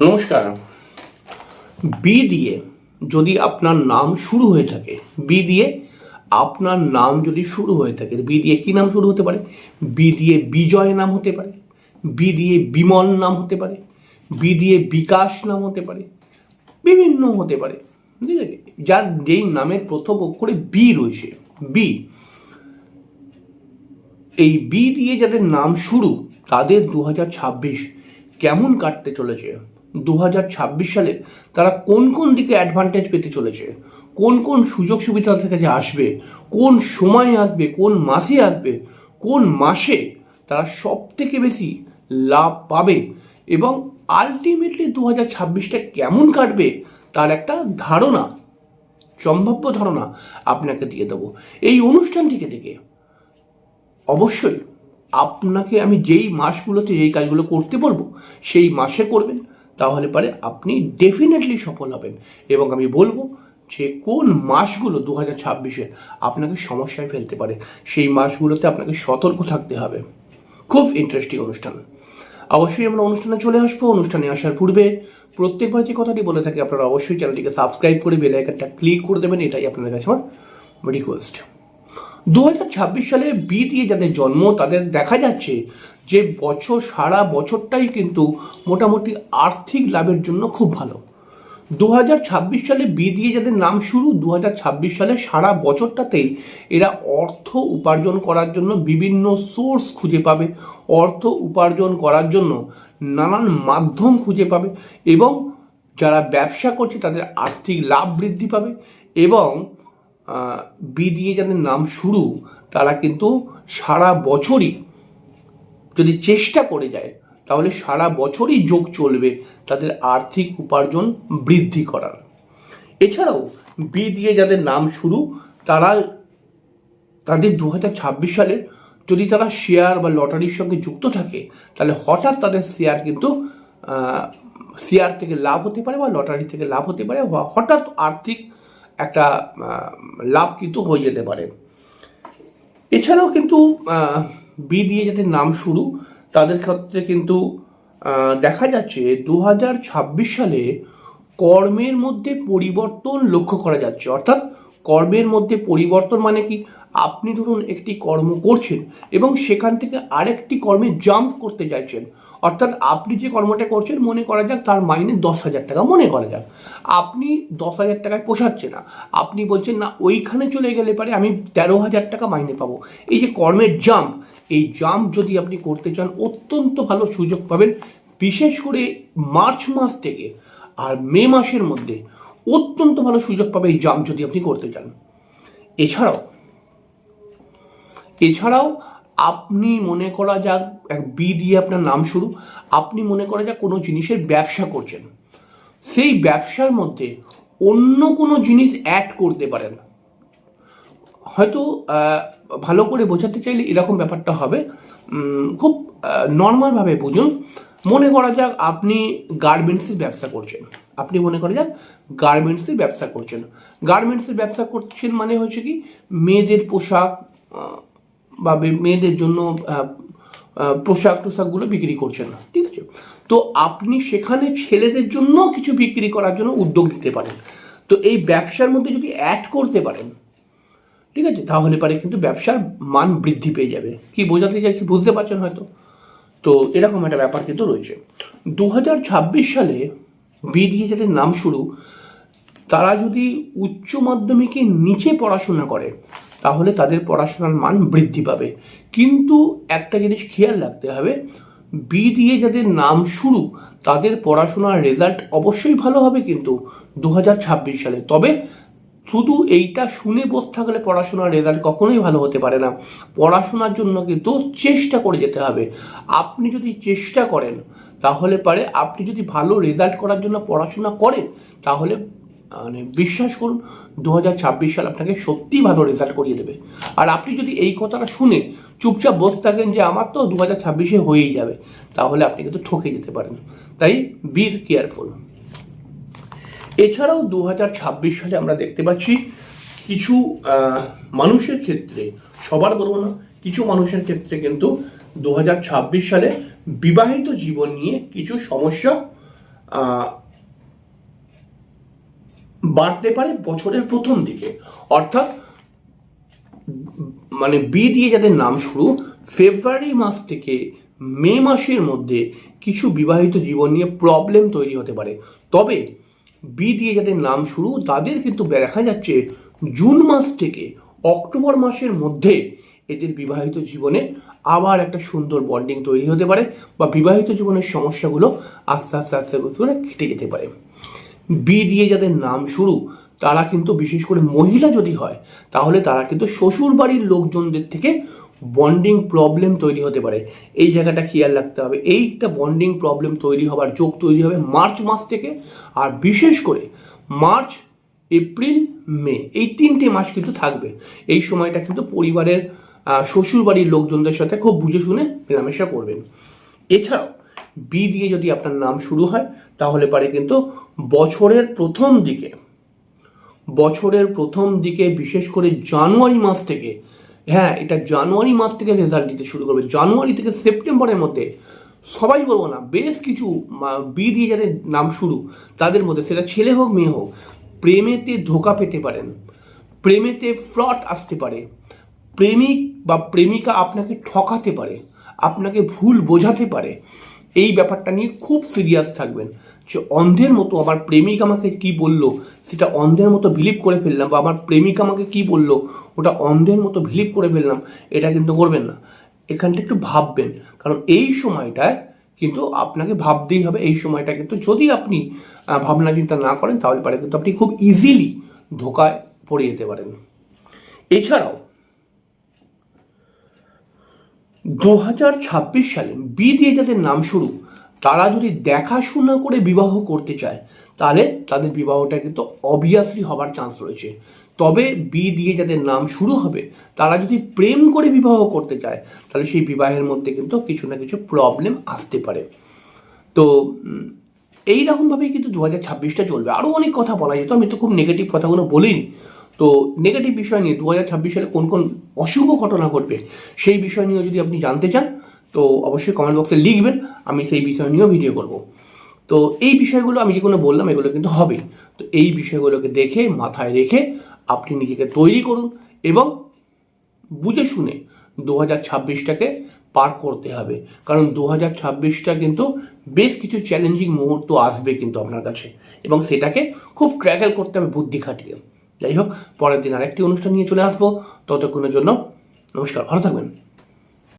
নমস্কার। বি দিয়ে যদি আপনার নাম শুরু হয়ে থাকে, বি দিয়ে আপনার নাম যদি শুরু হয়ে থাকে, বি দিয়ে কি নাম শুরু হতে পারে? বি দিয়ে বিজয় নাম হতে পারে, বি দিয়ে বিমল নাম হতে পারে, বি দিয়ে বিকাশ নাম হতে পারে, বিভিন্ন হতে পারে। ঠিক আছে? যার যেই নামের প্রথম অক্ষরে বি রয়েছে, বি। এই বি দিয়ে যাদের নাম শুরু, তাদের দু কেমন কাটতে চলেছে? দু সালে তারা কোন কোন দিকে অ্যাডভান্টেজ পেতে চলেছে? কোন কোন সুযোগ সুবিধা তাদের কাছে আসবে? কোন সময়ে আসবে? কোন মাসে আসবে? কোন মাসে তারা সব থেকে বেশি লাভ পাবে? এবং আলটিমেটলি দু হাজার ছাব্বিশটা কেমন কাটবে তার একটা ধারণা, সম্ভাব্য ধারণা আপনাকে দিয়ে দেবো। এই অনুষ্ঠানটিকে দেখে অবশ্যই আপনাকে আমি যেই মাসগুলোতে যেই কাজগুলো করতে বলব, সেই মাসে করবেন। তাহলে পরে আপনি ডেফিনেটলি সফল হবেন। এবং আমি বলব যে কোন মাসগুলো দু হাজার ছাব্বিশে আপনাকে সমস্যায় ফেলতে পারে, সেই মাসগুলোতে আপনাকে সতর্ক থাকতে হবে। খুব ইন্টারেস্টিং অনুষ্ঠান। অবশ্যই আমরা অনুষ্ঠানে চলে আসব। অনুষ্ঠানে আসার পূর্বে প্রত্যেকবার যে কথাটি বলে থাকি, আপনারা অবশ্যই চ্যানেলটিকে সাবস্ক্রাইব করে বেল ক্লিক করে দেবেন। এটাই আপনাদের কাছে আমার রিকোয়েস্ট দু হাজার ছাব্বিশ সালে বি দিয়ে যাদের জন্ম, তাদের দেখা যাচ্ছে যে বছর, সারা বছরটাই কিন্তু মোটামুটি আর্থিক লাভের জন্য খুব ভালো। দু হাজার ছাব্বিশ সালে বি দিয়ে যাদের নাম শুরু, দু হাজার ছাব্বিশ সালে সারা বছরটাতেই এরা অর্থ উপার্জন করার জন্য বিভিন্ন সোর্স খুঁজে পাবে। অর্থ উপার্জন করার জন্য নানান মাধ্যম খুঁজে পাবে এবং যারা ব্যবসা করছে, তাদের আর্থিক লাভ বৃদ্ধি পাবে এবং বি দিয়ে যাদের নাম শুরু, তারা কিন্তু সারা বছরই যদি চেষ্টা করে যায়, তাহলে সারা বছরই যোগ চলবে তাদের আর্থিক উপার্জন বৃদ্ধি করার। এছাড়াও বি দিয়ে যাদের নাম শুরু, তারা তাদের দু হাজার ছাব্বিশ সালে যদি তারা শেয়ার বা লটারির সঙ্গে যুক্ত থাকে, তাহলে হঠাৎ তাদের শেয়ার কিন্তু শেয়ার থেকে লাভ হতে পারে বা লটারি থেকে লাভ হতে পারে। হঠাৎ আর্থিক একটা লাভ কিন্তু হয়ে যেতে পারে। এছাড়াও কিন্তু বি দিয়ে যাদের নাম শুরু, তাদের ক্ষেত্রে কিন্তু দেখা যাচ্ছে দু হাজার ছাব্বিশ সালে কর্মের মধ্যে পরিবর্তন লক্ষ্য করা যাচ্ছে। অর্থাৎ কর্মের মধ্যে পরিবর্তন মানে কি? আপনি ধরুন একটি কর্ম করছেন এবং সেখান থেকে আরেকটি কর্মে জাম্প করতে চাইছেন। অর্থাৎ আপনি যে কর্মটা করছেন মনে করা যাক তার মাইনে দশ হাজার টাকা, মনে করা যাক। আপনি দশ হাজার টাকায় পোষাচ্ছে না। আপনি বলছেন, না, ওইখানে চলে গেলে পারে আমি তেরো হাজার টাকা মাইনে পাবো। এই যে কর্মের জাম্প, এই জাম্প যদি আপনি করতে চান, অত্যন্ত ভালো সুযোগ পাবেন, বিশেষ করে মার্চ মাস থেকে আর মে মাসের মধ্যে অত্যন্ত ভালো সুযোগ পাবে এই জাম্প যদি আপনি করতে চান। এছাড়াও এছাড়াও আপনি মনে করা যাক, এক বি দিয়ে আপনার নাম শুরু, আপনি মনে করা যাক কোনো জিনিসের ব্যবসা করছেন। সেই ব্যবসার মধ্যে অন্য কোনো জিনিস অ্যাড করতে পারেন। হয়তো ভালো করে বোঝাতে চাইলে এরকম ব্যাপারটা হবে। খুব নর্মালভাবে বুঝুন। মনে করা যাক আপনি গার্মেন্টসের ব্যবসা করছেন। আপনি মনে করা যাক গার্মেন্টসের ব্যবসা করছেন। গার্মেন্টসের ব্যবসা করছেন মানে হচ্ছে কি, মেয়েদের পোশাক বা মেয়েদের জন্য পোশাক টোশাকগুলো বিক্রি করছেন ঠিক আছে? তো আপনি সেখানে ছেলেদের জন্য কিছু বিক্রি করার জন্য উদ্যোগ নিতে পারেন। তো এই ব্যবসার মধ্যে যদি অ্যাড করতে পারেন, ঠিক আছে? তাহলে পারে কিন্তু ব্যবসার মান বৃদ্ধি পেয়ে যাবে। কি বোঝাতে চাই কি বুঝতে পারছেন হয়তো? তো এরকম একটা ব্যাপার কিন্তু রয়েছে। দু হাজার ছাব্বিশ সালে বি দিয়ে যাদের নাম শুরু, তারা যদি উচ্চ মাধ্যমিকের নিচে পড়াশোনা করে তাহলে তাদের পড়াশোনার মান বৃদ্ধি পাবে। কিন্তু একটা জিনিস খেয়াল রাখতে হবে বি দিয়ে যাদের নাম শুরু, তাদের পড়াশোনার রেজাল্ট অবশ্যই ভালো হবে কিন্তু দু হাজার ছাব্বিশ সালে। তবে শুধু এইটা শুনে বসে থাকলে পড়াশোনার রেজাল্ট কখনোই ভালো হতে পারে না। পড়াশোনার জন্য কিন্তু চেষ্টা করে যেতে হবে। আপনি যদি চেষ্টা করেন, তাহলে পারে। আপনি যদি ভালো রেজাল্ট করার জন্য পড়াশোনা করেন, তাহলে মানে বিশ্বাস করুন দু হাজার ছাব্বিশ সাল আপনাকে সত্যি ভালো রেজাল্ট করিয়ে দেবে। আর আপনি যদি এই কথাটা শুনে চুপচাপ বসে থাকেন যে আমার তো দু হাজার ছাব্বিশে হয়েই যাবে, তাহলে আপনি কিন্তু ঠকে যেতে পারেন। তাই বি কেয়ারফুল এছাড়াও দু হাজার ছাব্বিশ সালে আমরা দেখতে পাচ্ছি কিছু মানুষের ক্ষেত্রে, সবার বলব না, কিছু মানুষের ক্ষেত্রে কিন্তু দু হাজার ছাব্বিশ সালে বিবাহিত জীবন নিয়ে কিছু সমস্যা বাড়তে পারে বছরের প্রথম দিকে। অর্থাৎ মানে বি দিয়ে যাদের নাম শুরু ফেব্রুয়ারি মাস থেকে মে মাসের মধ্যে কিছু বিবাহিত জীবন নিয়ে প্রবলেম তৈরি হতে পারে। তবে বি দিয়ে যাদের নাম শুরু, তাদের কিন্তু দেখা যাচ্ছে জুন মাস থেকে অক্টোবর মাসের মধ্যে এদের বিবাহিত জীবনে আবার একটা সুন্দর বন্ডিং তৈরি হতে পারে বা বিবাহিত জীবনের সমস্যাগুলো আস্তে আস্তে আস্তে করে কেটে যেতে পারে। বি দিয়ে যাদের নাম শুরু, তারা কিন্তু বিশেষ করে মহিলা যদি হয়, তাহলে তারা কিন্তু শ্বশুর বাড়ির লোকজনদের থেকে বন্ডিং প্রবলেম তৈরি হতে পারে। এই জায়গাটা খেয়াল রাখতে হবে। এইটা বন্ডিং প্রবলেম তৈরি হবার যোগ তৈরি হবে মার্চ মাস থেকে, আর বিশেষ করে মার্চ, এপ্রিল, মে, এই তিনটে মাস কিন্তু থাকবে। এই সময়টা কিন্তু পরিবারের শ্বশুর বাড়ির লোকজনদের সাথে খুব বুঝে শুনে মেলামেশা করবেন। এছাড়াও বি দিয়ে যদি আপনার নাম শুরু হয়, তাহলে পারে কিন্তু বছরের প্রথম দিকে, বছরের প্রথম দিকে বিশেষ করে জানুয়ারি মাস থেকে হ্যাঁ এটা জানুয়ারি মাস থেকে রেজাল্ট দিতে শুরু করবে। জানুয়ারি থেকে সেপ্টেম্বরের মধ্যে, সবাই বলব না, বেশ কিছু বি দিয়ে যাদের নাম শুরু, তাদের মধ্যে, সেটা ছেলে হোক, মেয়ে হোক, প্রেমেতে ধোকা পেতে পারেন, প্রেমেতে ফ্রড আসতে পারে, প্রেমিক বা প্রেমিকা আপনাকে ঠকাতে পারে, আপনাকে ভুল বোঝাতে পারে এই ব্যাপারটা নিয়ে খুব সিরিয়াস থাকবেন। যে অন্ধের মতো আমার প্রেমিক আমাকে কি বলল? সেটা অন্ধের মতো বিলিভ করে ফেললাম বা আমার প্রেমিক আমাকে কি বলল? ওটা অন্ধের মতো বিলিভ করে ফেললাম, এটা কিন্তু করবেন না। এখানটা একটু ভাববেন। কারণ এই সময়টায় কিন্তু আপনাকে ভাবতেই হবে, এই সময়টা কিন্তু যদি আপনি ভাবনা চিন্তা না করেন, তাহলে পারে কিন্তু আপনি খুব ইজিলি ধোকায় পড়ে যেতে পারেন। এছাড়াও দু হাজার ছাব্বিশ সালে বি দিয়ে যাদের নাম শুরু তারা যদি দেখাশোনা করে বিবাহ করতে চায়, তাহলে তাদের বিবাহটা কিন্তু অবভিয়াসলি হবার চান্স রয়েছে। তবে বি দিয়ে যাদের নাম শুরু হবে, তারা যদি প্রেম করে বিবাহ করতে চায়, তাহলে সেই বিবাহের মধ্যে কিন্তু কিছু না কিছু প্রবলেম আসতে পারে। তো এই রকমভাবেই কিন্তু দু হাজার ছাব্বিশটা চলবে। আরও অনেক কথা বলা যেত, আমি তো খুব নেগেটিভ কথাগুলো বলিনি। তো নেগেটিভ বিষয় নিয়ে দু হাজার ছাব্বিশ সালে কোন কোন অশুভ ঘটনা ঘটবে, সেই বিষয় নিয়েও যদি আপনি জানতে চান, তো অবশ্যই কমেন্ট বক্সে লিখবেন, আমি সেই বিষয় নিয়েও ভিডিও করব। তো এই বিষয়গুলো আমি যেগুলো বললাম, এগুলো কিন্তু হবে তো এই বিষয়গুলোকে দেখে, মাথায় রেখে আপনি নিজেকে তৈরি করুন এবং বুঝে শুনে দু হাজার ছাব্বিশটাকে পার করতে হবে। কারণ দু হাজার ছাব্বিশটা কিন্তু বেশ কিছু চ্যালেঞ্জিং মুহূর্ত আসবে কিন্তু আপনার কাছে। এবং সেটাকে খুব ক্র্যাকেল করতে হবে বুদ্ধি খাটিয়ে। যাই হোক পরের দিন আরেকটি অনুষ্ঠান নিয়ে চলে আসব। ততক্ষণের জন্য নমস্কার ভালো থাকবেন।